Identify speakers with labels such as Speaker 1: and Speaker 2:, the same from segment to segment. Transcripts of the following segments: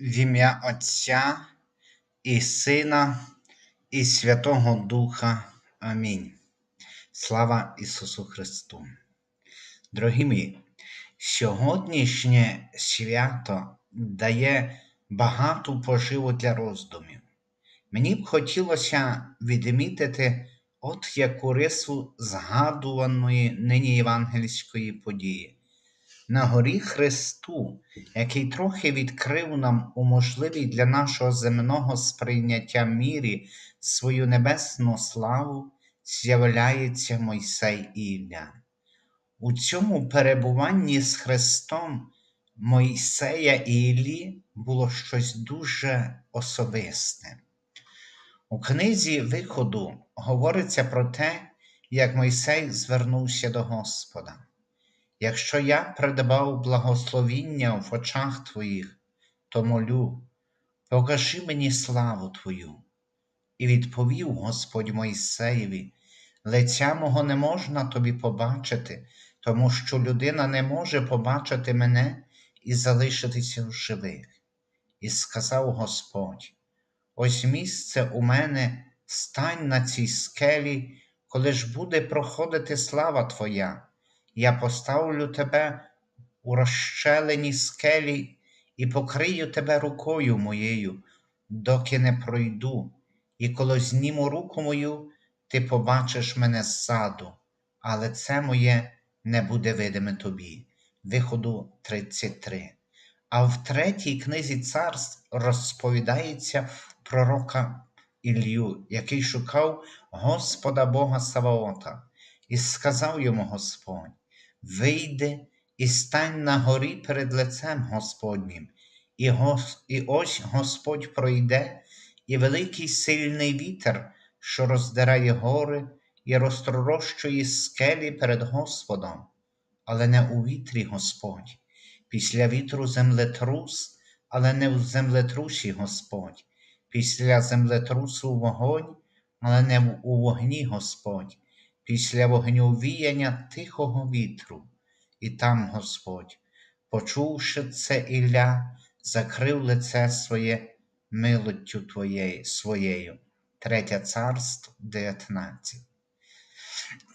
Speaker 1: В ім'я Отця і Сина, і Святого Духа. Амінь. Слава Ісусу Христу. Дорогі мої, сьогоднішнє свято дає багату поживу для роздумів. Мені б хотілося відмітити от яку рису згадуваної нині євангельської події. На горі Христу, який трохи відкрив нам у можливій для нашого земного сприйняття мірі свою небесну славу, з'являється Мойсей Ілля. У цьому перебуванні з Христом Мойсея і Іллі було щось дуже особисте. У книзі Виходу говориться про те, як Мойсей звернувся до Господа. Якщо я придбав благословіння в очах Твоїх, то молю, покажи мені славу Твою. І відповів Господь Мойсеєві, лиця мого не можна тобі побачити, тому що людина не може побачити мене і залишитися в живих. І сказав Господь: Ось місце у мене, стань на цій скелі, коли ж буде проходити слава Твоя я поставлю тебе у розщеленій скелі і покрию тебе рукою моєю, доки не пройду, і коли зніму руку мою, ти побачиш мене ззаду, але це моє не буде видиме тобі. Виходу 33. А в третій книзі царств розповідається пророка Ілью, який шукав Господа Бога Саваота, і сказав йому Господь вийди і стань на горі перед лицем Господнім, і, гос... і ось Господь пройде, і великий сильний вітер, що роздирає гори і розтрощує скелі перед Господом, але не у вітрі Господь, після вітру землетрус, але не в землетрусі Господь, після землетрусу вогонь, але не у вогні Господь після вогню віяння тихого вітру, і там Господь, почувши це Ілля, закрив лице своє милоттю твоєю своєю. Третє царство 19.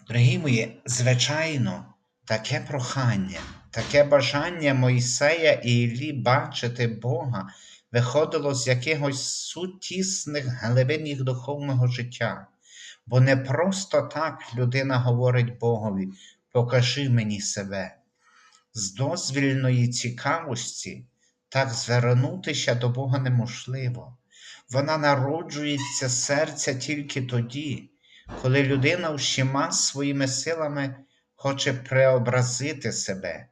Speaker 1: Дорогі мої, звичайно, таке прохання, таке бажання Мойсея і Іллі бачити Бога виходило з якихось сутісних глибин їх духовного життя. Бо не просто так людина говорить Богові, покажи мені себе. З дозвільної цікавості так звернутися до Бога неможливо. Вона народжується серця тільки тоді, коли людина всіма своїми силами хоче преобразити себе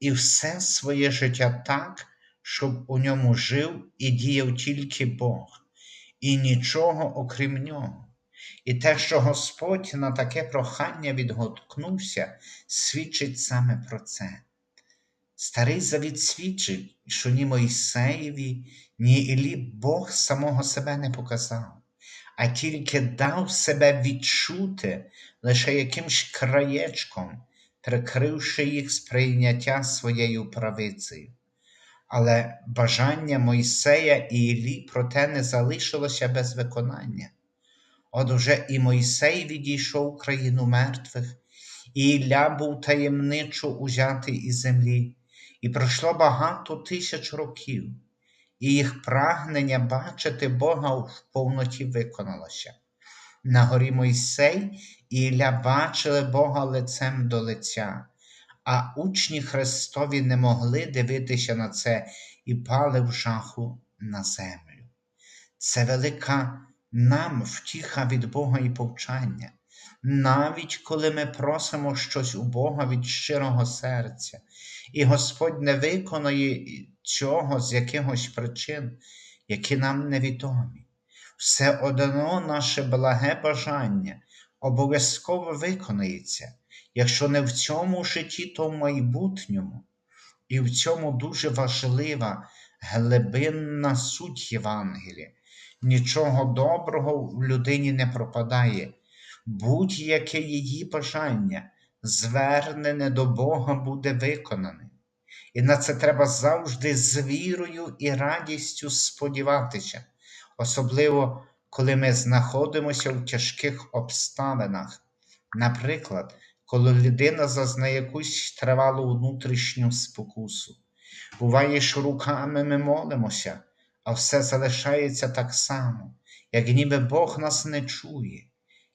Speaker 1: і все своє життя так, щоб у ньому жив і діяв тільки Бог, і нічого окрім нього. І те, що Господь на таке прохання відгукнувся, свідчить саме про це. Старий завіт свідчить, що ні Мойсеєві, ні Ілі Бог самого себе не показав, а тільки дав себе відчути лише якимсь краєчком, прикривши їх сприйняття своєю правицею. Але бажання Мойсея і Ілі проте не залишилося без виконання. От уже і Мойсей відійшов країну мертвих, і Ілля був таємничо узятий із землі, і пройшло багато тисяч років, і їх прагнення бачити Бога в повноті виконалося. На горі Мойсей і Ілля бачили Бога лицем до лиця, а учні Христові не могли дивитися на це і пали в жаху на землю. Це велика нам втіха від Бога і повчання, навіть коли ми просимо щось у Бога від щирого серця, і Господь не виконує цього з якихось причин, які нам невідомі. Все одно наше благе бажання обов'язково виконається, якщо не в цьому житті, то в майбутньому. І в цьому дуже важлива глибинна суть Євангелія, нічого доброго в людині не пропадає, будь-яке її бажання, звернене до Бога, буде виконане. І на це треба завжди з вірою і радістю сподіватися, особливо коли ми знаходимося в тяжких обставинах. Наприклад, коли людина зазнає якусь тривалу внутрішню спокусу. Буває, що руками ми молимося, а все залишається так само, як ніби Бог нас не чує.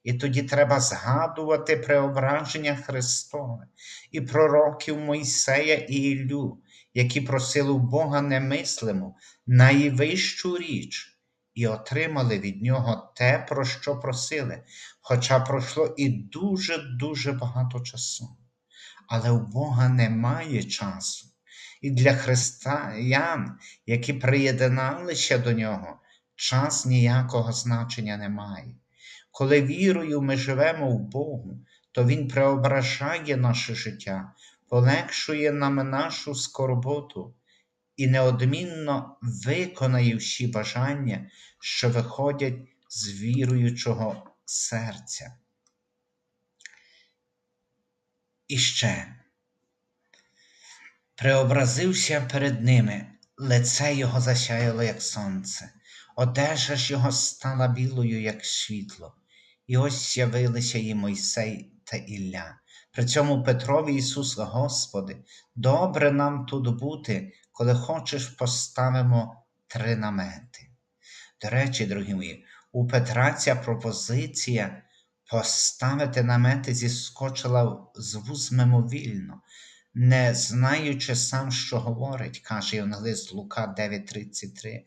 Speaker 1: І тоді треба згадувати преображення Христове і пророків Мойсея і Іллю, які просили у Бога немислиму, найвищу річ, і отримали від Нього те, про що просили, хоча пройшло і дуже-дуже багато часу. Але у Бога немає часу. І для християн, які приєдналися до Нього, час ніякого значення не має. Коли вірою ми живемо в Богу, то Він преображає наше життя, полегшує нам нашу скорботу і неодмінно виконає всі бажання, що виходять з віруючого серця. І ще преобразився перед ними, лице його засяяло, як сонце, одежа ж його стала білою, як світло. І ось з'явилися їм Мойсей та Ілля. При цьому Петрові Ісус, Господи, добре нам тут бути, коли хочеш, поставимо три намети. До речі, дорогі мої, у Петра ця пропозиція поставити намети зіскочила з вуз мимовільно, не знаючи сам, що говорить, каже Євангелист Лука 9:33.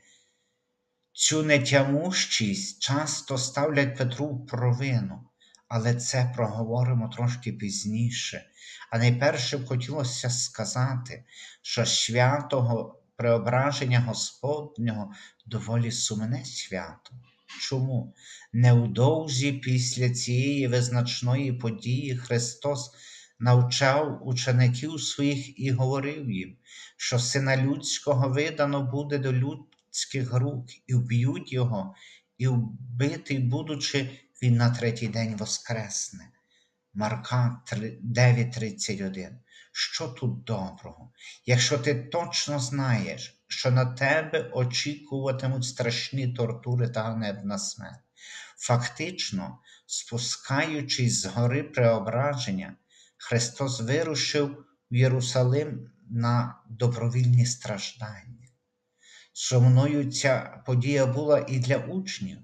Speaker 1: Цю нетямущість часто ставлять Петру в провину, але це проговоримо трошки пізніше. А найперше б хотілося сказати, що святого преображення Господнього доволі сумне свято. Чому? Невдовзі після цієї визначної події Христос навчав учеників своїх і говорив їм, що сина людського видано буде до людських рук, і вб'ють його, і вбитий, будучи, він на третій день воскресне. Марка 9:31. Що тут доброго? Якщо ти точно знаєш, що на тебе очікуватимуть страшні тортури та ганебна смерть, фактично, спускаючись з гори преображення, Христос вирушив в Єрусалим на добровільні страждання. Сумною ця подія була і для учнів,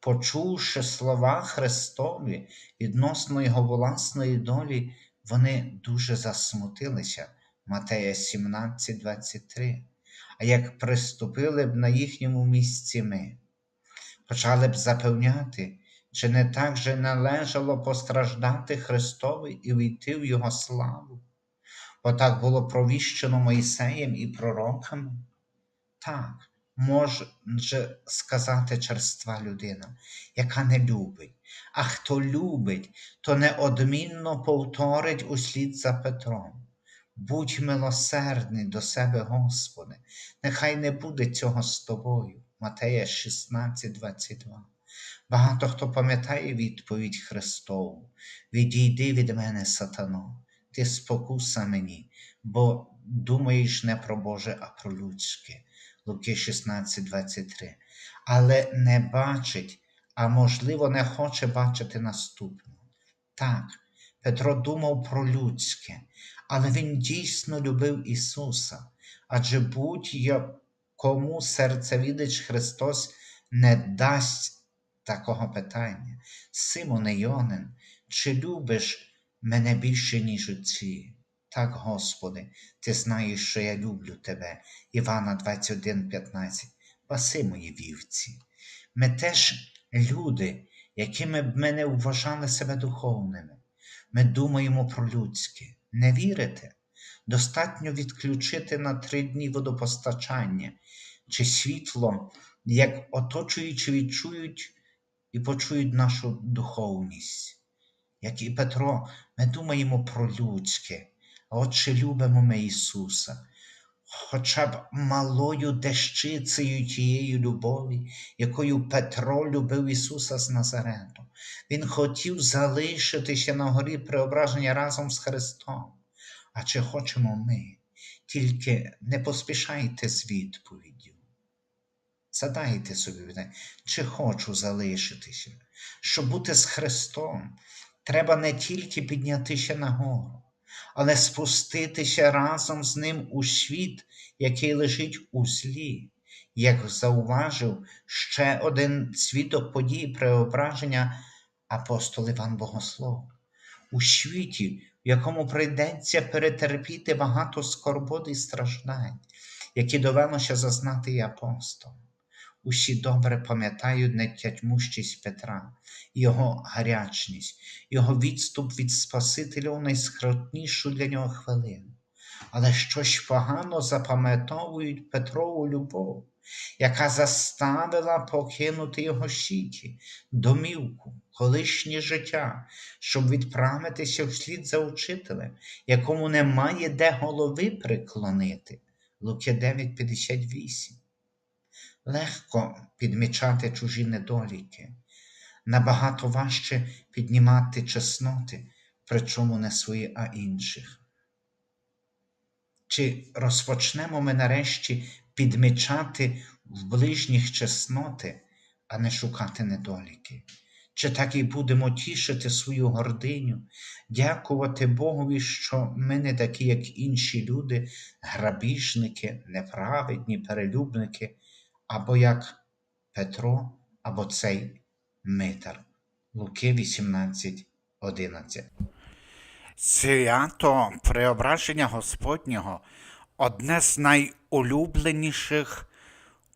Speaker 1: почувши слова Христові відносно його власної долі, вони дуже засмутилися. Матея 17, 23. А як приступили б на їхньому місці ми, почали б запевняти, чи не так же належало постраждати Христові і війти в Його славу? Бо так було провіщено Моїсеєм і пророками? Так, може сказати черства людина, яка не любить. А хто любить, то неодмінно повторить услід за Петром. Будь милосердний до себе, Господи, нехай не буде цього з тобою. Матея 16, 22. Багато хто пам'ятає відповідь Христову: Відійди від мене, сатано, ти спокуса мені, бо думаєш не про Боже, а про людське. Луки 16, 23. Але не бачить, а можливо, не хоче бачити наступного. Так, Петро думав про людське, але він дійсно любив Ісуса, адже будь-якому серцевідич Христос не дасть такого питання. Симоне Йонин, чи любиш мене більше, ніж оці? Так, Господи, Ти знаєш, що я люблю Тебе. Івана 21,15. Паси мої вівці. Ми теж люди, якими б ми не вважали себе духовними. Ми думаємо про людське. Не вірите? Достатньо відключити на три дні водопостачання чи світло, як оточуючи відчують і почують нашу духовність. Як і Петро, ми думаємо про людське, а от чи любимо ми Ісуса, хоча б малою дещицею тієї любові, якою Петро любив Ісуса з Назарету. Він хотів залишитися на горі преображення разом з Христом. А чи хочемо ми? Тільки не поспішайте з відповіддю. Задайте собі, чи хочу залишитися. Щоб бути з Христом, треба не тільки піднятися нагору, але спуститися разом з Ним у світ, який лежить у злі, як зауважив ще один свідок подій преображення апостол Іван Богослов. У світі, в якому прийдеться перетерпіти багато скорбот і страждань, які довелося зазнати і апостолам. Усі добре пам'ятають нетятьмущість Петра, його гарячність, його відступ від Спасителя у найскротнішу для нього хвилину. Але щось погано запам'ятовують Петрову любов, яка заставила покинути його щиті, домівку, колишнє життя, щоб відправитися вслід за учителем, якому немає де голови приклонити. Луки 9,58 Легко підмічати чужі недоліки, набагато важче піднімати чесноти, причому не свої, а інших. Чи розпочнемо ми нарешті підмічати в ближніх чесноти, а не шукати недоліки? Чи так і будемо тішити свою гординю, дякувати Богові, що ми не такі, як інші люди, грабіжники, неправедні, перелюбники, або як Петро, або цей Митар. Луки 18, 11.
Speaker 2: Свято Преображення Господнього одне з найулюбленіших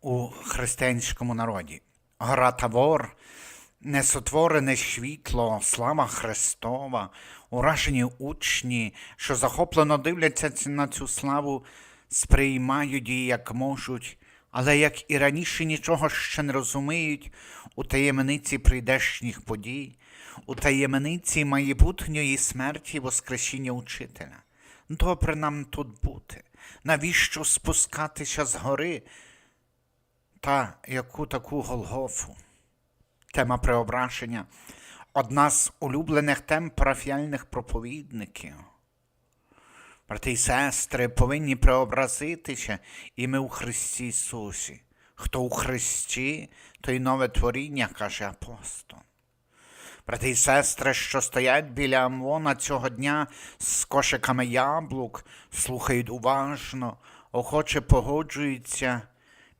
Speaker 2: у християнському народі. Гора Тавор, несотворене світло, слава Христова, уражені учні, що захоплено дивляться на цю славу, сприймають її як можуть, але як і раніше нічого ще не розуміють у таємниці прийдешніх подій, у таємниці майбутньої смерті Воскресіння Учителя. Добре нам тут бути. Навіщо спускатися з гори та яку таку Голгофу? Тема преображення одна з улюблених тем парафіальних проповідників. Брати і сестри повинні преобразитися, і ми у Христі Ісусі. Хто у Христі, то й нове творіння, каже апостол. Брати і сестри, що стоять біля Амвона цього дня з кошиками яблук, слухають уважно, охоче погоджуються.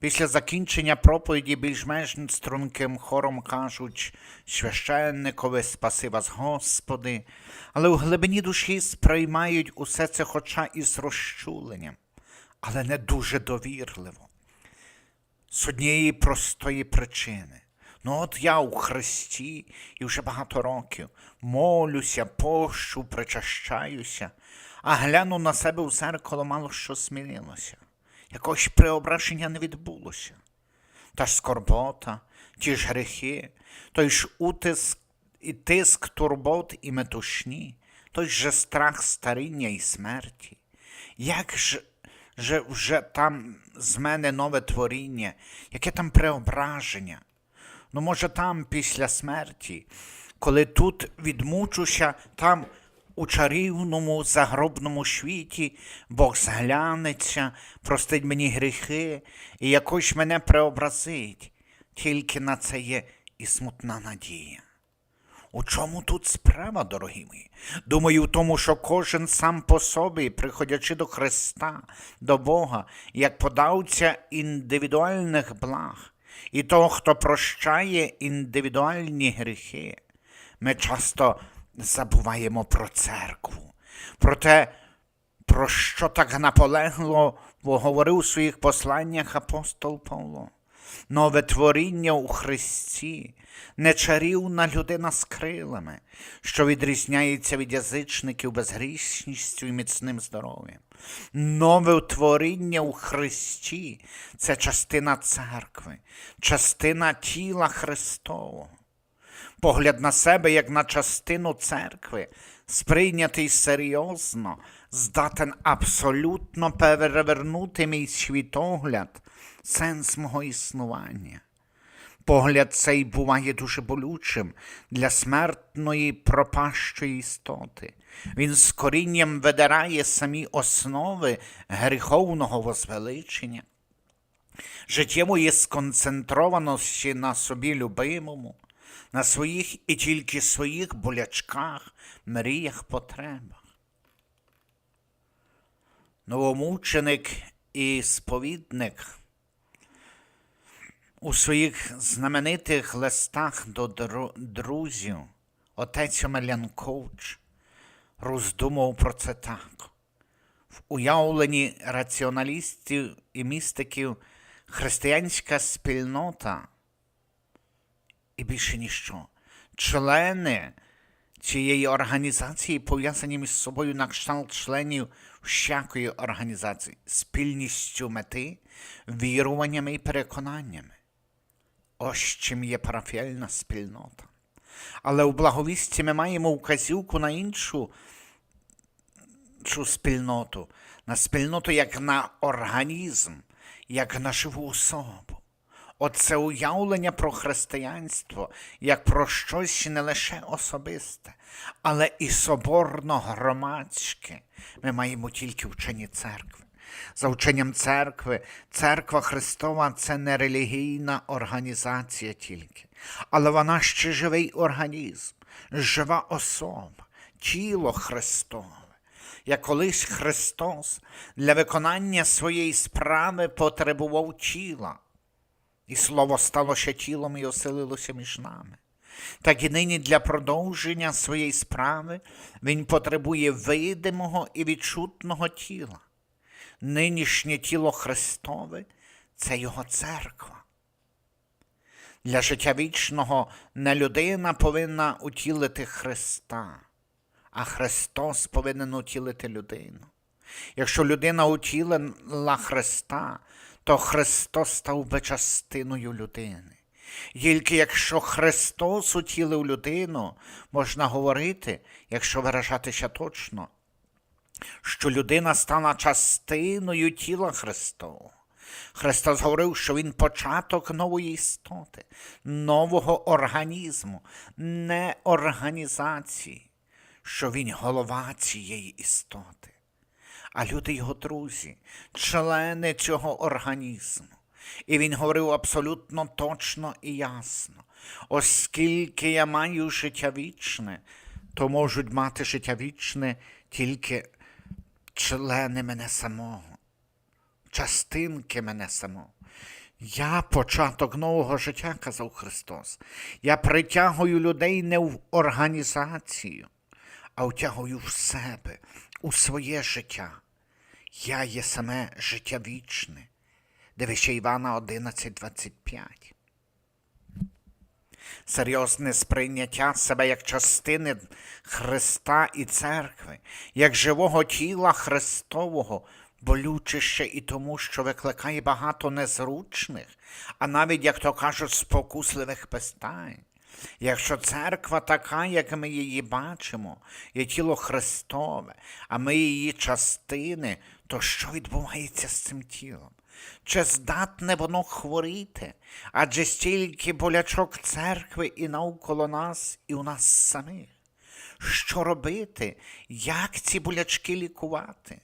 Speaker 2: Після закінчення проповіді більш-менш струнким хором кажуть священникове, спаси вас, Господи, але у глибині душі сприймають усе це хоча і з розчуленням, але не дуже довірливо. З однієї простої причини. Ну, от я у Христі і вже багато років молюся, пощу, причащаюся, а гляну на себе в зеркало, мало що змінилося. Якогось преображення не відбулося. Та ж скорбота, ті ж гріхи, той ж утиск і тиск турбот і метушні, той же страх старіння і смерті. Як ж же вже там з мене нове творіння, яке там преображення? Ну, може, там після смерті, коли тут відмучуся, там у чарівному загробному світі Бог зглянеться, простить мені гріхи і якось мене преобразить. Тільки на це є і смутна надія. У чому тут справа, дорогі мої? Думаю, в тому, що кожен сам по собі, приходячи до Христа, до Бога, як подавця індивідуальних благ, і того, хто прощає індивідуальні гріхи, ми часто забуваємо про церкву, про те, про що так наполегло говорив у своїх посланнях апостол Павло. Нове творіння у Христі, не чарівна людина з крилами, що відрізняється від язичників безгрішністю і міцним здоров'ям. Нове творіння у Христі це частина церкви, частина тіла Христового. Погляд на себе як на частину церкви, сприйнятий серйозно, здатен абсолютно перевернути мій світогляд, сенс мого існування. Погляд цей буває дуже болючим для смертної пропащої істоти. Він з корінням видирає самі основи гріховного возвеличення, життєвої сконцентрованості на собі любимому, на своїх і тільки своїх болячках, мріях, потребах. Новомученик і сповідник у своїх знаменитих листах до друзів отець Омелян Ковч роздумав про це так. В уявленні раціоналістів і містиків християнська спільнота і більше ніщо. Члени цієї організації пов'язані між собою на кшталт членів всякої організації, спільністю мети, віруваннями і переконаннями. Ось чим є парафіальна спільнота. Але у благовісті ми маємо указівку на іншу цю спільноту, на спільноту як на організм, як на живу особу. Оце уявлення про християнство як про щось не лише особисте, але і соборно-громадське. Ми маємо тільки вчені церкви. За вченням церкви, церква Христова це не релігійна організація тільки, але вона ще живий організм, жива особа, тіло Христове. Як колись Христос для виконання своєї справи потребував тіла, і слово стало ще тілом і оселилося між нами. Так і нині для продовження своєї справи він потребує видимого і відчутного тіла. Нинішнє тіло Христове це Його церква. Для життя вічного не людина повинна утілити Христа, а Христос повинен утілити людину. Якщо людина утілила Христа, то Христос став би частиною людини. Тільки якщо Христос утілив людину, можна говорити, якщо виражатися точно, що людина стала частиною тіла Христового. Христос говорив, що Він початок нової істоти, нового організму, не організації, що Він голова цієї істоти. А люди його друзі, члени цього організму. І він говорив абсолютно точно і ясно. Оскільки я маю життя вічне, то можуть мати життя вічне тільки члени мене самого, частинки мене самого. Я початок нового життя, казав Христос. Я притягую людей не в організацію, а втягую в себе, у своє життя. Я є саме життя вічне. Дивіться Івана 11.25. Серйозне сприйняття себе як частини Христа і церкви, як живого тіла Христового, болюче ще і тому, що викликає багато незручних, а навіть, як то кажуть, спокусливих питань. Якщо церква така, як ми її бачимо, є тіло Христове, а ми її частини, то що відбувається з цим тілом? Чи здатне воно хворіти? Адже стільки болячок церкви і навколо нас, і у нас самих. Що робити? Як ці болячки лікувати?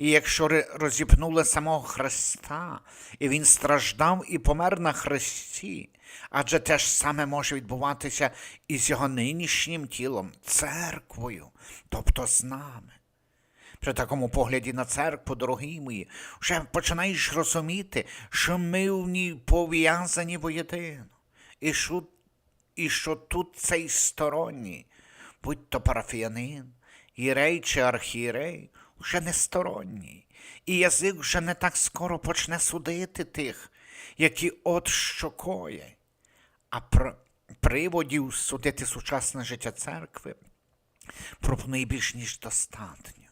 Speaker 2: І якщо розіпнули самого Христа, і Він страждав і помер на Христі, адже те ж саме може відбуватися і з його нинішнім тілом, церквою, тобто з нами. При такому погляді на церкву, дорогі мої, вже починаєш розуміти, що ми в ній пов'язані воєдино, і що, і що тут цей сторонній, будь то парафіянин, єрей чи архієрей, вже не сторонній, і язик вже не так скоро почне судити тих, які от що коять, а про приводів судити сучасне життя церкви пропонує більш ніж достатньо.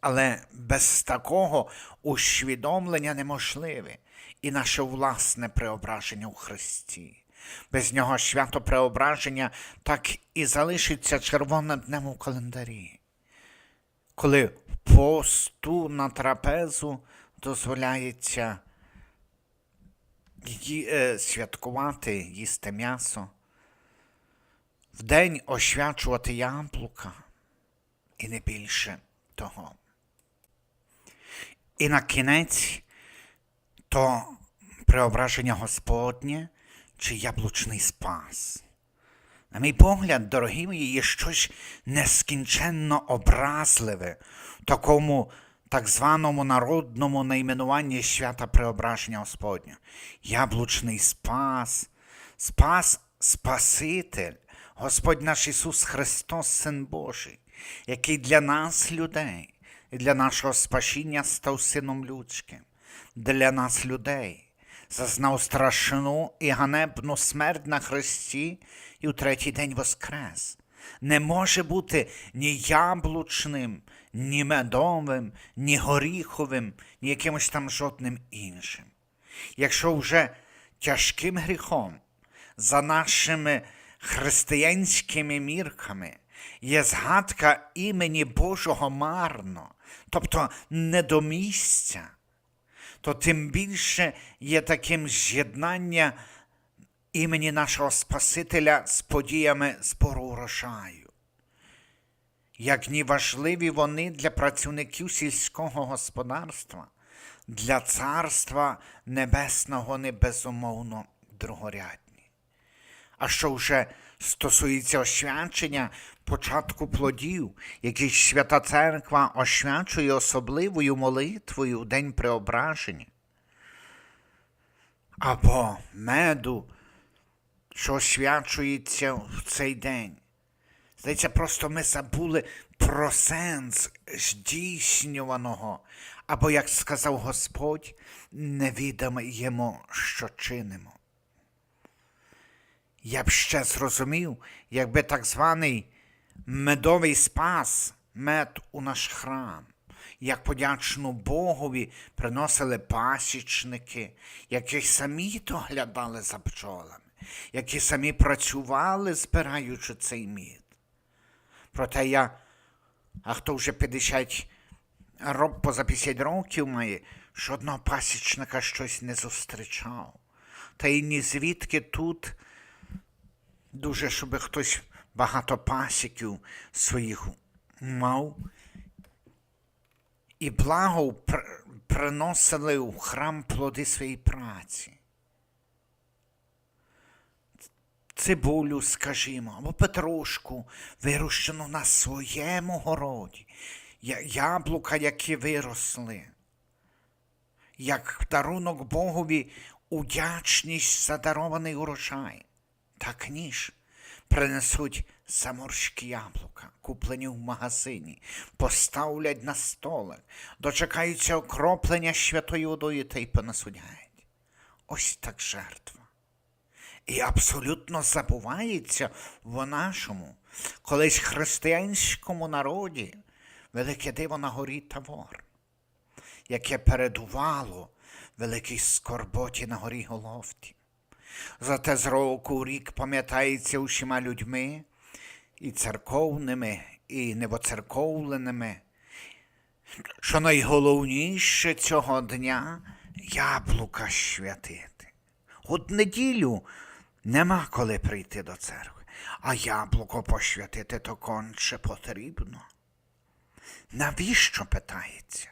Speaker 2: Але без такого усвідомлення неможливе і наше власне преображення у Христі. Без нього свято преображення так і залишиться червоним днем у календарі, коли посту на трапезу дозволяється ї- е, святкувати, їсти м'ясо, вдень освячувати яблука і не більше того. І на кінець то преображення Господнє чи яблучний спас. На мій погляд, дорогі мої, є щось нескінченно образливе такому так званому народному найменуванні свята Преображення Господня. Яблучний спас, спас Спаситель, Господь наш Ісус Христос, Син Божий, який для нас, людей, і для нашого спасіння став Сином людським, для нас, людей зазнав страшну і ганебну смерть на Христі і у третій день воскрес. Не може бути ні яблучним, ні медовим, ні горіховим, ні якимось там жодним іншим. Якщо вже тяжким гріхом за нашими християнськими мірками є згадка імені Божого марно, тобто не то тим більше є таким з'єднання імені нашого Спасителя з подіями збору урожаю. Як ні важливі вони для працівників сільського господарства, для Царства Небесного не безумовно другорядні. А що вже стосується освячення початку плодів, які Свята Церква освячує особливою молитвою у День Преображення, або меду, що освячується в цей день. Здається, просто ми забули про сенс здійснюваного, або, як сказав Господь, не відаємо, що чинимо. Я б ще зрозумів, якби так званий медовий спас, мед у наш храм, як подячну Богові приносили пасічники, які самі доглядали за бджолами, які самі працювали, збираючи цей мід. Проте я, а хто вже 50 рок, поза 50 років має, жодного пасічника щось не зустрічав. Та й ні звідки тут дуже, щоб хтось багато пасіків своїх мав. І благо приносили в храм плоди своєї праці. Цибулю, скажімо, або петрушку, вирощену на своєму городі, яблука, які виросли, як дарунок Богові удячність за дарований урожай. Так ніж принесуть заморські яблука, куплені в магазині, поставлять на столик, дочекаються окроплення святою водою та й понесуть геть. Ось так жертва. І абсолютно забувається в нашому, колись християнському народі велике диво на горі Тавор, яке передувало великій скорботі на горі Головті. Зате з року у рік пам'ятається усіма людьми, і церковними, і невоцерковленими, що найголовніше цього дня яблука святити. От неділю нема коли прийти до церкви, а яблуко посвятити то конче потрібно. Навіщо питається?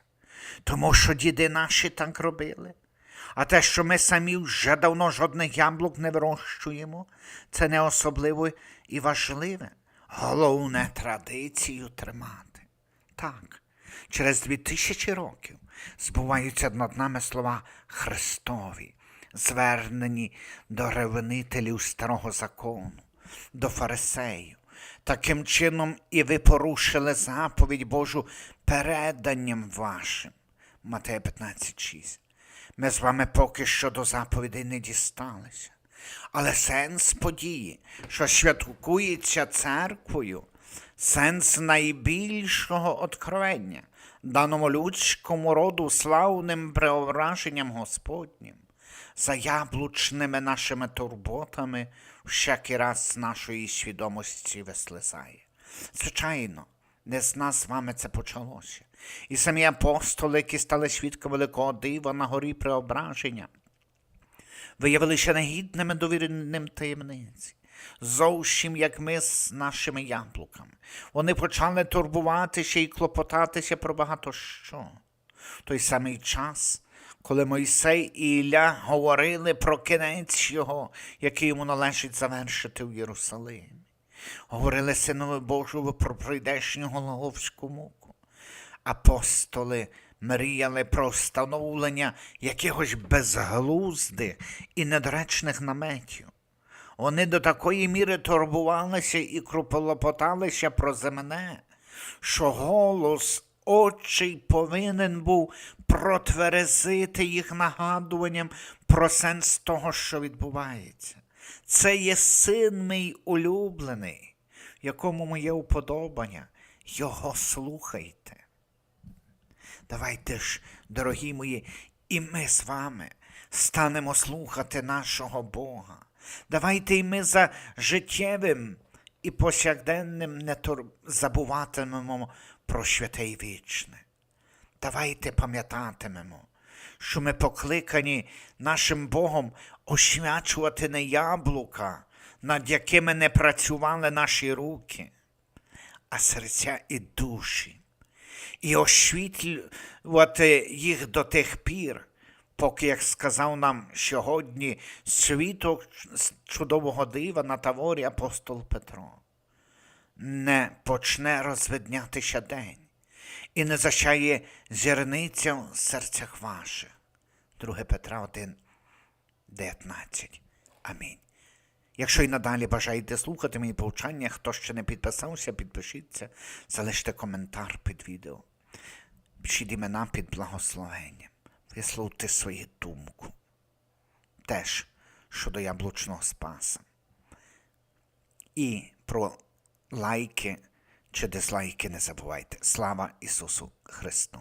Speaker 2: Тому що діди наші так робили. А те, що ми самі вже давно жодних яблук не вирощуємо, це не особливо і важливе. Головне традицію тримати. Так, через дві тисячі років збуваються над нами слова Христові, звернені до ревнителів старого закону, до фарисеїв. Таким чином і ви порушили заповідь Божу переданням вашим. Матея 15,6. Ми з вами поки що до заповідей не дісталися. Але сенс події, що святкується церквою, сенс найбільшого откровення, даному людському роду славним преображенням Господнім, за яблучними нашими турботами всякий раз з нашої свідомості вислизає. Звичайно, не з нас з вами це почалося. І самі апостоли, які стали свідками великого дива на горі преображення, виявилися негідними довіреним таємниці. Зовсім як ми з нашими яблуками. Вони почали турбуватися і клопотатися про багато що. В той самий час, коли Мойсей і Ілля говорили про кінець його, який йому належить завершити в Єрусалимі. Говорили синове Божого про прийдешню головську муку. Апостоли мріяли про встановлення якихось безглуздих і недоречних наметів. Вони до такої міри турбувалися і крополопоталися про земне, що голос очей повинен був протверезити їх нагадуванням про сенс того, що відбувається. Це є син мій улюблений, якому моє уподобання. Його слухайте. Давайте ж, дорогі мої, і ми з вами станемо слухати нашого Бога. Давайте і ми за життєвим і повсякденним не тур... забуватимемо про святе й вічне. Давайте пам'ятатимемо, що ми покликані нашим Богом освячувати не яблука, над якими не працювали наші руки, а серця і душі, і освітлювати їх до тих пір, поки, як сказав нам сьогодні, світок чудового дива на таворі апостол Петро, не почне розвиднятися день і не зачає зірниця в серцях ваших. 2 Петра 1, 19. Амінь. Якщо і надалі бажаєте слухати мої повчання, хто ще не підписався, підпишіться, залиште коментар під відео. Пишіть імена під благословенням. Висловте свою думку. Теж щодо яблучного спаса. І про лайки чи дизлайки не забувайте. Слава Ісусу Христу!